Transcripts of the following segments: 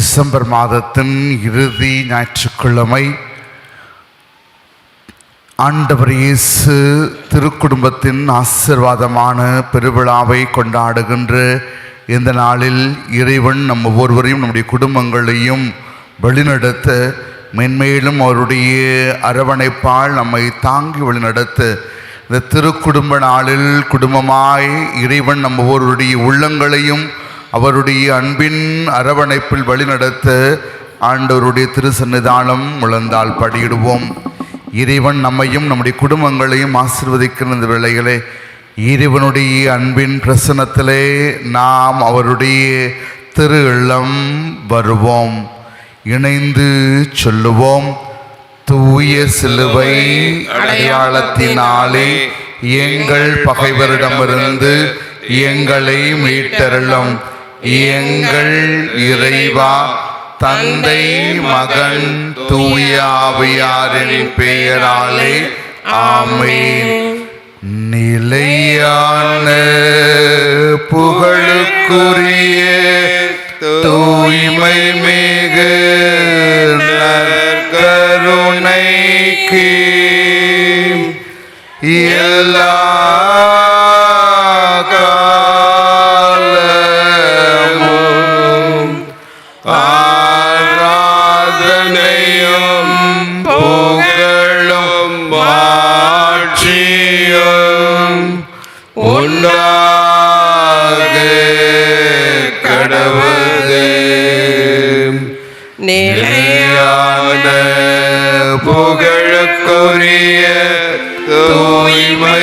December மாதத்தின் இறுதி ஞாயிற்றுக்கிழமை ஆண்டவர் இயேசு திருக்குடும்பத்தின் ஆசிர்வாதமான பெருவிழாவை கொண்டாடுகின்ற இந்த நாளில் இறைவன் நம் ஒவ்வொருவரையும் நம்முடைய குடும்பங்களையும் வழிநடத்த மென்மேலும் அவருடைய அரவணைப்பால் நம்மை தாங்கி வழிநடத்த இந்த திருக்குடும்ப நாளில் குடும்பமாய் இறைவன் நம் ஒவ்வொருவருடைய உள்ளங்களையும் அவருடைய அன்பின் அரவணைப்பில் வழிநடத்த ஆண்டவருடைய திருசன்னிதானம் முழந்தால் படியிடுவோம் இறைவன் நம்மையும் நம்முடைய குடும்பங்களையும் ஆசிர்வதிக்கிற இந்த வேளைகளே இறைவனுடைய அன்பின் பிரசனத்திலே நாம் அவருடைய திரு இல்லம் வருவோம். இணைந்து சொல்லுவோம். தூய சிலுவை அடையாளத்தினாலே எங்கள் பகைவரிடமிருந்து எங்களை மீட்டருளும். எங்கள் இறைவா தந்தை மகன் தூயாவியாரின் பெயராலே ஆமேன். நிலையான புகழுக்குரிய தூய்மை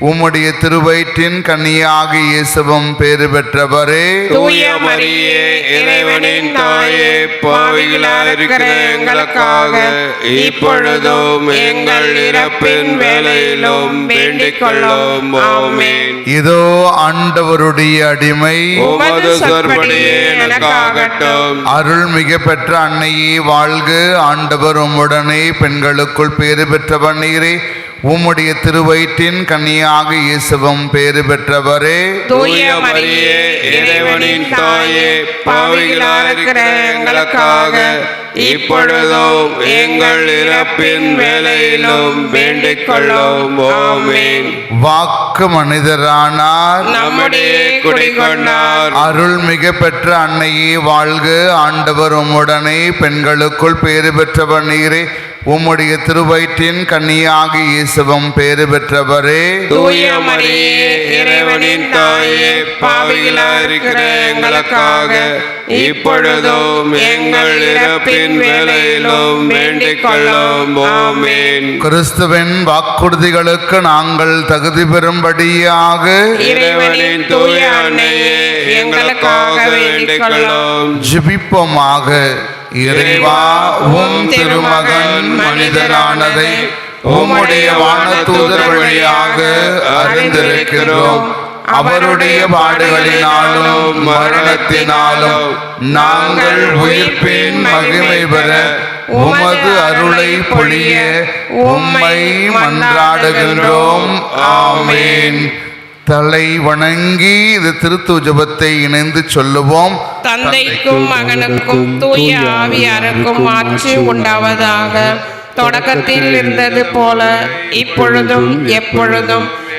உம்முடைய திருவயிற்றின் கன்னியாக இயேசுவும் பேறு பெற்றவரே. தூய மரியே இறைவனின் தாயே பாவிகளாயிருக்கிற எங்களுக்காக இப்பொழுதும் எங்கள் இறப்பின் வேலையிலும் வேண்டிக் கொள்ளும். ஆமென். இதோ ஆண்டவருடைய அடிமை. உமது சொற்படியே எனக்காகட்டும். அருள் மிக பெற்ற அன்னையே வாழ்க. ஆண்டவர் உம்முடனே பெண்களுக்குள் பேறு பெற்றவர் நீரே. உம்முடைய திருவயிற்றின் கன்னியாக இயேசுவும் பேறு பெற்றவரே. தூய மரியே இறைவனின் தாயே பாவிகளாக எங்களுக்காக இப்பொழுதும் எங்கள் இறப்பின் வேலையிலும் வேண்டிக் கொள்ளும் ஆமென். வாக்கு மனிதரானார். நம்முடைய குடிகொண்டார். அருள் மிக பெற்ற அன்னையே வாழ்க. ஆண்டவர் உம்முடனே பெண்களுக்குள் பேறு பெற்றவர் நீரே. உம்முடைய திருவயிற்றின் கன்னியாக இயேசுவும் பேறு பெற்றவரே. தூய மரியே இறைவனின் தாயே பாவிகளாயிருக்கிற எங்களுக்காக இப்பொழுதும் எங்கள் இறப்பின் வேலையிலும் வேண்டிக் கொள்ளும் ஆமென். கிறிஸ்துவின் வாக்குறுதிகளுக்கு நாங்கள் தகுதி பெறும்படியாக இறைவனின் தூய அன்னையே எங்களுக்காக வேண்டிக் கொள்ளும் ஜெபிப்போமாக. இறைவா உம் திருமகன் மனிதனானதை உம்முடைய வானதூதர் வழியாக அறிந்திருக்கிறோம். அவருடைய பாடுகளினாலும் மரணத்தினாலும் நாங்கள் உயிர்ப்பின் மகிமை பெற உமது அருளை பொழிய உம்மை மன்றாடுகின்றோம். ஆமேன். தலை வணங்கி இது திருத்து ஜபத்தை இணைந்து சொல்லுவோம். தந்தைக்கும் மகனுக்கும் தூய ஆவியாருக்கும் ஆட்சி உண்டாவதாக. தொடக்கத்தில் இருந்தது போல இப்பொழுதும் எப்பொழுதும்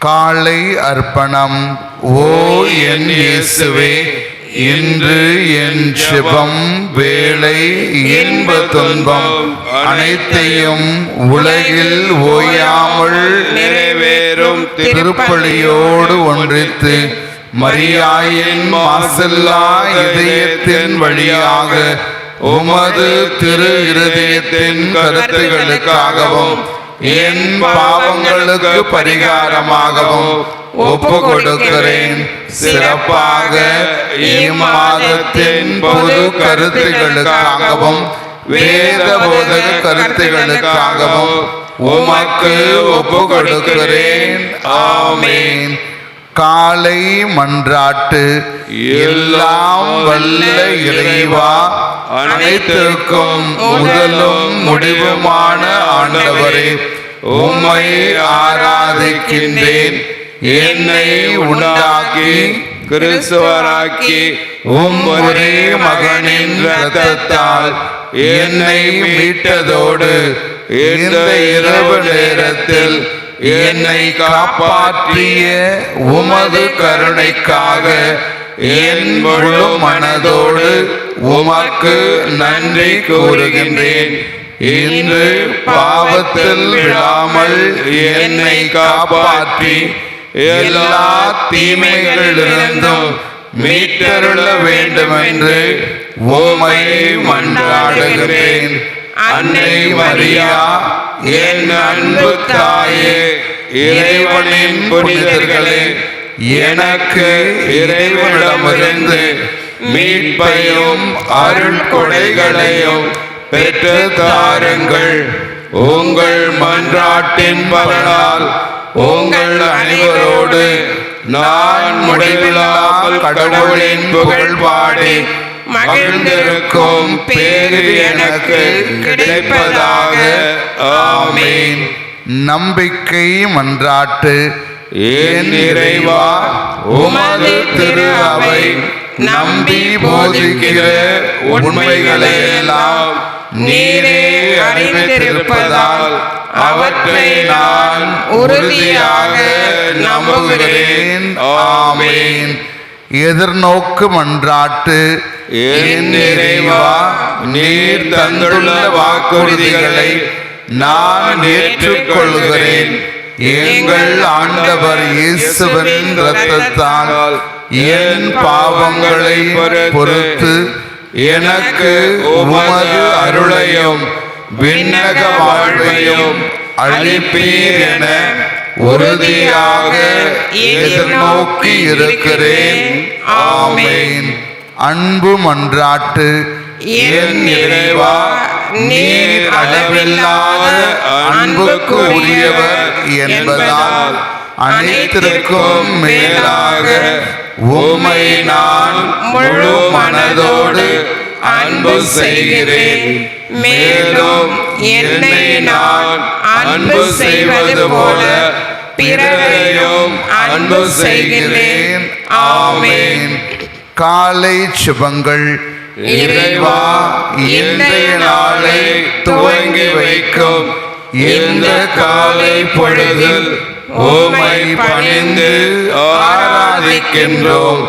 காலை அர்ப்பணம். ஓ என் இயேசுவே இன்று என் சிவம் வேலை இன்ப துன்பம் அனைத்தையும் உலகில் ஓயாமல் நிறைவேறும் திருப்பலியோடு ஒன்றித்து மரியாயின் மாசல்லா இதயத்தின் வழியாக உமது திரு இருதயத்தின் கருத்துகளுக்காகவும் என் பாவங்களுக்கு பரிகாரமாகவும் ஒப்பு கொடுக்கிறேன் சிறப்பாக இம்மாதத்தின் பொது கருத்துகளுக்காகவும் வேத போத கருத்துகளுக்காகவும் உமக்கு ஒப்பு கொடுக்கிறேன் ஆமேன். காலை மன்றாட்டு. எல்லாம் வல்ல இறைவா. அனைத்திற்கும் முதலும் முடிவுமான ஆண்டவரே உம்மை ஆராதிக்கின்றேன். என்னை உண்டாக்கி கிறிஸ்துவராக்கி உம் ஒரே மகனின் ரத்தத்தால் என்னை மீட்டதோடு இந்த இரவு நேரத்தில் என்னை காப்பாற்றிய உமது கருணைக்காக என் முழு மனதோடு உமக்கு நன்றி கூறுகின்றேன். இன்று பாவத்தில் விழாமல் என்னை காப்பாற்றி எல்லா தீமைகளிலிருந்தும் மீட்டருள வேண்டுமென்று உமையை மன்றாடுகிறேன். அன்னை மரியா என் அன்பு தாயே இறைவனின் புனிதர்களே எனக்கு இறைவனிடமிருந்து மீட்பையும் அருள் கொடைகளையும் பெற்று தாருங்கள். உங்கள் மன்றாட்டின் பலனால் உங்கள் அனைவரோடு நான் முடிவில்லாமல் கடவுளின் புகழ் பாடி மகிழ்ந்திருக்கும் பேரு எனக்கு கிடைப்பதாக. ஆமீன். நம்பிக்கை மன்றாட்டு என் இறைவா? உமது திரு அவை நம்பி போதிக்கிற உண்மைகளை எல்லாம் நீரே அறிந்திருப்பதால் அவற்றை நான் உறுதியாக நம்புகிறேன். ஆமேன். எதிர்நோக்கு மன்றாட்டு. இறைவா நீர் தந்துள்ள வாக்குறுதிகளை நான் ஏற்றுக்கொள்கிறேன். எங்கள் ஆண்டவர் இயேசுவின் இரத்தத்தால் என் பாவங்களை பொறுத்து எனக்கு உமது அருளையும் விண்ணக வாழ்வையும் அளிப்பீர் என உறுதியாக எதிர்நோக்கி இருக்கிறேன். ஆமேன். அன்பு மன்றாட்டு என் இறைவா நீர் அளவில்லாத அன்புக்கு உரியவர் என்பதால் அனைத்திற்கும் மேலாக உமை நான் முழு மனதோடு அன்பு செய்கிறேன். மேலும் என்னை நான் அன்பு செய்வது போல பிறரையும் அன்பு செய்கிறேன். ஆமேன். காலை சுபங்கள். இறைவா இன்றைய நாளை துவங்கி வைக்கும். இந்த காலை பொழுதில் உமை பணிந்து ஆராதிக்கின்றோம்.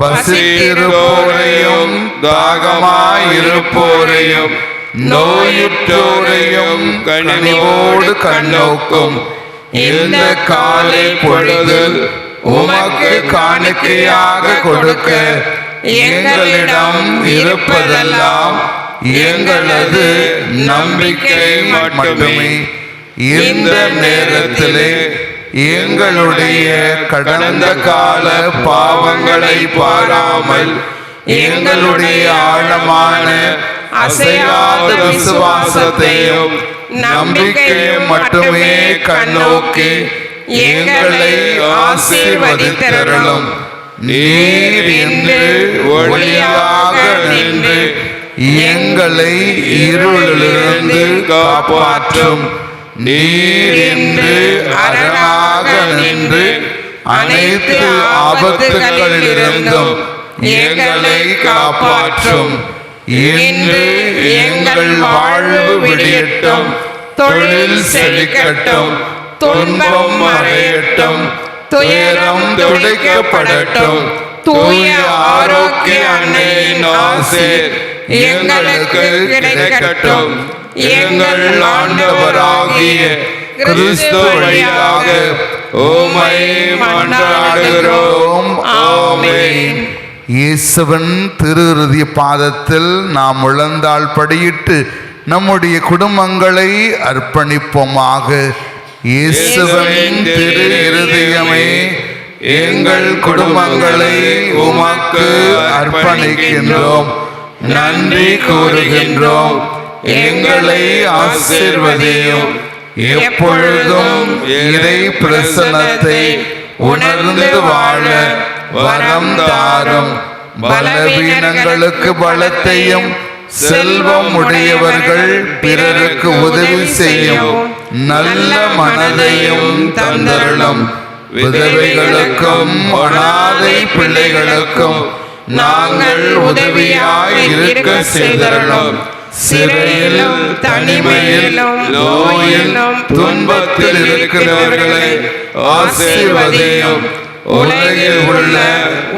பசியிருப்போரையும் தாகமாயிருப்போரையும் நோயுற்றோரையும் கனிவோடு கண்ணோக்கும். இந்த காலை பொழுதில் உமக்கு காணிக்கையாக கொடுக்க எங்களிடம் இருப்பதெல்லாம் எங்களது நம்பிக்கை மட்டுமே. இந்த நேரத்திலே எங்களுடைய கடந்த கால பாவங்களை பாராமல் எங்களுடைய ஆழமான அசையாத விசுவாசத்தையும் நம்பிக்கையும் மட்டுமே கண்ணோக்கி எங்களை ஆசீர்வதித்தருளும் நீர் என்று ஒளியாக நின்று எங்களை இருளிலிருந்து காப்பாற்றும். நீர் இன்று அரணாக நின்று அனைத்து ஆபத்துகளிலிருந்தும் எங்களை காப்பாற்றும். இன்று எங்கள் வாழ்வு விடியட்டும். தொழில் செழிக்கட்டும். துன்பம் மறையட்டும். துயரம் துடைக்கப்படட்டும். தூய ஆரோக்கிய அன்னையின் ஆசை எங்களுக்கு கிடைக்கட்டும். எங்கள் ஆண்டவராகிய கிறிஸ்து வழியாக உமை மன்றாடுகிறோம். ஆமென். இயேசுவன் திருருதி பாதத்தில் நாம் உழந்தால் படியிட்டு நம்முடைய குடும்பங்களை அர்ப்பணிப்போமாக. இயேசுவனின் திரு இருதயமே எங்கள் குடும்பங்களை உமக்கு அர்ப்பணிக்கின்றோம். நன்றி கூறுகின்றோம். எங்களை ஆசீர்வதியும். எப்பொழுதும் இறை பிரசனத்தை உணர்ந்து வாழ வரம் தாரும். பலவீனங்களுக்கு பலத்தையும் செல்வம் உடையவர்கள் பிறருக்கு உதவி செய்யும். நல்ல மனதையும் தந்தருளும். விதவைகளுக்கும் அனாதை பிள்ளைகளுக்கும் நாங்கள் உதவியாய் இருக்க செய்தருளும். சிறையிலும் தனிமையிலும் நோயிலும் துன்பத்தில் இருக்கிறவர்களை ஆசீர்வதியும். உலகில் உள்ள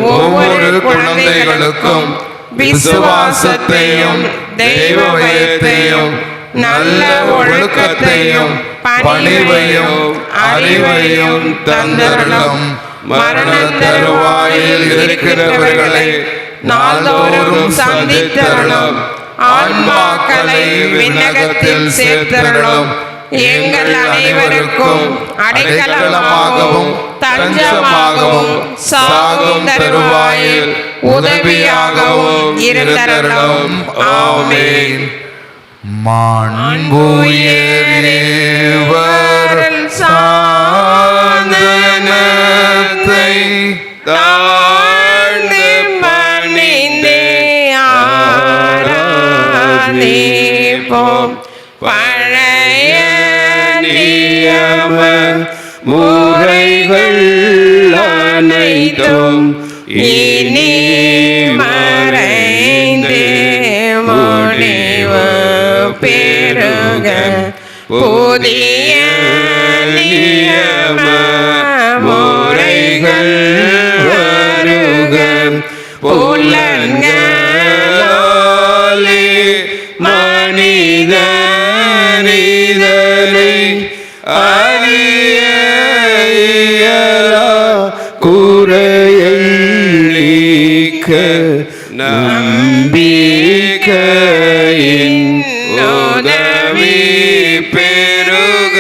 ஒவ்வொரு குழந்தைகளுக்கும் விசுவாசத்தையும் தெய்வ பயத்தையும் நல்ல ஒழுக்கத்தையும் பணிவையும் அறிவையும் தந்தருளும். மரண தருவாயில் இருக்கிறவர்களை நாள்தோறும் சந்தித்தருளும் ஆன்மாக்களை விண்ணகத்தில் சேர்த்தருளும் எங்கள் அனைவருக்கும் அடைக்கலமாகவும் தஞ்சமாகவும் சாகும் தருவாயில் உதவியாகவும் இருந்தருளும் ஆமென். மாண்புயரேவர் சாதனத்தை தாழ்ந்து பணிந்தே ஆராதிப்போம் பழைய நியம முறைகள் அனைத்தும் இனி மறைந்து முடிவு பெருக புதிய அறிய இயலா குறையை நம்பிக்கையின் உதவி பெருக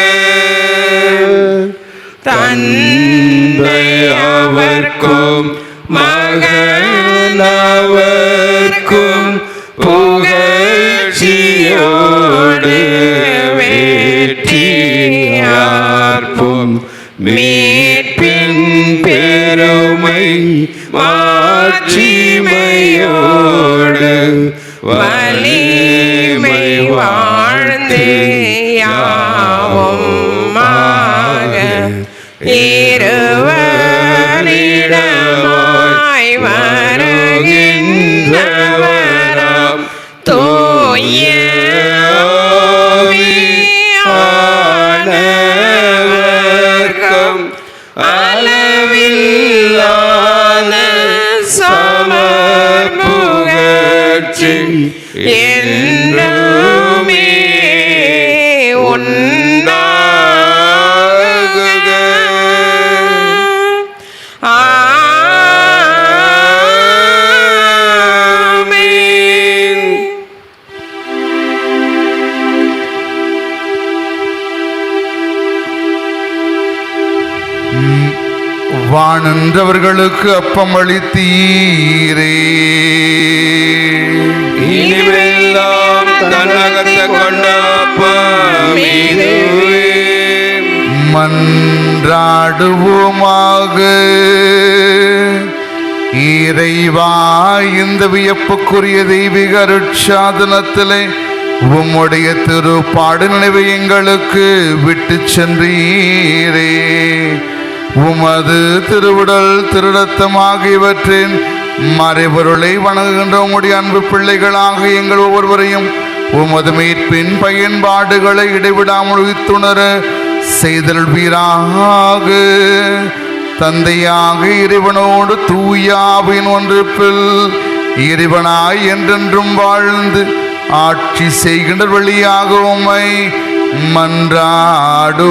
தந்தை அவர்க்கும் மகள் Vale. வானன்றவர்களுக்கு அப்பம் அளித்தீரே இனிமெல்லாம் தன்னகத்தை கொண்ட. மன்றாடுவோமாக. இறைவா இந்த வியப்புக்குரிய தெய்வீக அருட்சாதனத்திலே உம்முடைய திருப்பாடு நினைவை எங்களுக்கு விட்டு சென்றீரே. உமது திருவிடல் திருடத்தம் ஆகியவற்றின் மறைபொருளை வணங்குகின்ற உம்முடைய அன்பு பிள்ளைகளாக எங்கள் ஒவ்வொருவரையும் உமது மீட்பின் பயன்பாடுகளை இடைவிடாமல் உயிர்த்துணர செய்தல்வீராக. தந்தையாக இறைவனோடு தூயாவின் ஒன்றுப்பில் இறைவனாய் என்றென்றும் வாழ்ந்து ஆட்சி செய்கின்ற வழியாக உம்மை மன்றாடுகின்றோ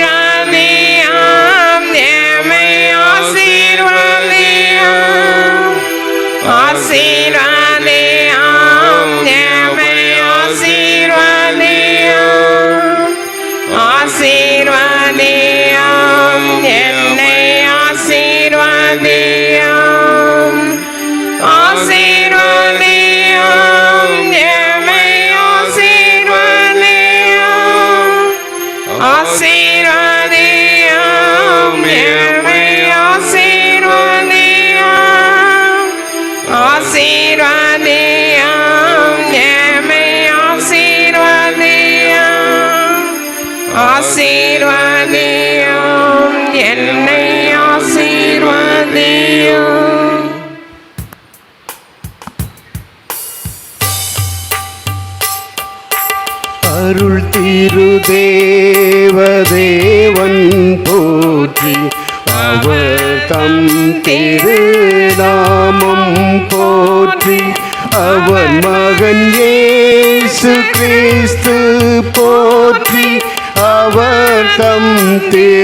રામે આમ ને મેં આશીર્વાદ ஆசீர்வதியாம் அருள் திருதேவதேவன் போற்றி அவர் தம் திருநாமம் போற்றி அவர் மகன் ஏசு கிறிஸ்து போற்றி அவர் தம் திரு